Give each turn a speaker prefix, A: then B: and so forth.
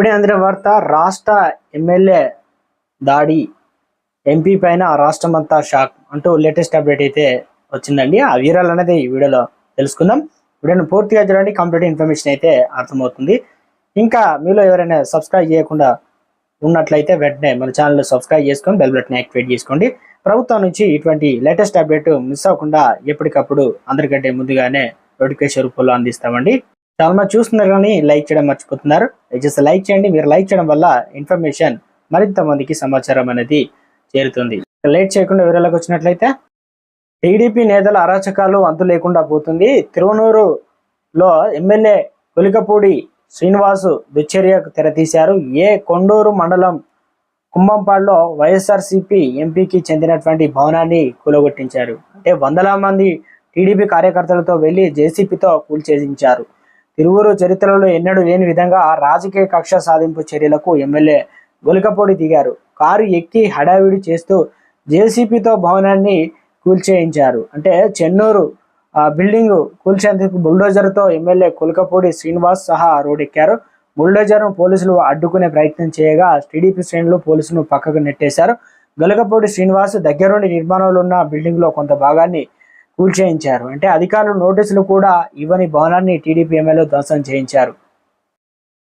A: ఇప్పుడే అందిన వార్త రాష్ట్ర ఎమ్మెల్యే దాడి ఎంపీ పైన రాష్ట్రం అంతా షాక్ అంటూ లేటెస్ట్ అప్డేట్ అయితే వచ్చిందండి. ఆ వీరాలు అనేది ఈ వీడియోలో తెలుసుకుందాం. వీడియోని పూర్తిగా చూడండి కంప్లీట్ ఇన్ఫర్మేషన్ అయితే అర్థమవుతుంది. ఇంకా మీలో ఎవరైనా సబ్స్క్రైబ్ చేయకుండా ఉన్నట్లయితే వెంటనే మన ఛానల్ సబ్స్క్రైబ్ చేసుకొని బెల్ బటన్ యాక్టివేట్ చేసుకోండి. ప్రభుత్వం నుంచి ఇటువంటి లేటెస్ట్ అప్డేట్ మిస్ అవ్వకుండా ఎప్పటికప్పుడు అందరికంటే ముందుగానే నోటిఫికేషన్ రూపంలో అందిస్తామండి. చాలా మంది చూస్తున్నారు కానీ లైక్ చేయడం మర్చిపోతున్నారు. దయచేసి లైక్ చేయండి. మీరు లైక్ చేయడం వల్ల ఇన్ఫర్మేషన్ మరింత మందికి సమాచారం అనేది చేరుతుంది. లేట్ చేయకుండా వివరాలకు వచ్చినట్లయితే టీడీపీ నేతల అరాచకాలు అంతు లేకుండా పోతుంది. తిరువనూరులో ఎమ్మెల్యే కొలికపూడి శ్రీనివాసు దుశ్చర్యకు తెరతీశారు ఏ కొండూరు మండలం కుంభంపాడులో వైఎస్ఆర్సీపీ ఎంపీకి చెందినటువంటి భవనాన్ని కూలగొట్టించారు. అంటే వందల మంది టీడీపీ కార్యకర్తలతో వెళ్ళి జేసీపీతో కూల్చేసించారు. తిరువురు చరిత్రలో ఎన్నడూ లేని విధంగా రాజకీయ కక్ష సాధింపు చర్యలకు ఎమ్మెల్యే గొలికపొడి దిగారు. కారు ఎక్కి హడావిడి చేస్తూ జేసీపీతో భవనాన్ని కూల్చేయించారు. అంటే చెన్నూరు బిల్డింగ్ కూల్చేందుకు బుల్డోజర్తో ఎమ్మెల్యే కులకపూడి శ్రీనివాస్ సహా రోడెక్కారు. బుల్డోజర్ను పోలీసులు అడ్డుకునే ప్రయత్నం చేయగా టీడీపీ శ్రేణులు పోలీసును పక్కకు నెట్టేశారు. గొలకపూడి శ్రీనివాస్ దగ్గరుండి నిర్మాణంలో ఉన్న బిల్డింగ్లో కొంత భాగాన్ని కూల్చేయించారు అంటే అధికారులు నోటీసులు కూడా ఇవ్వని భవనాన్ని టీడీపీ ఎమ్మెల్యే ధ్వంసం చేయించారు.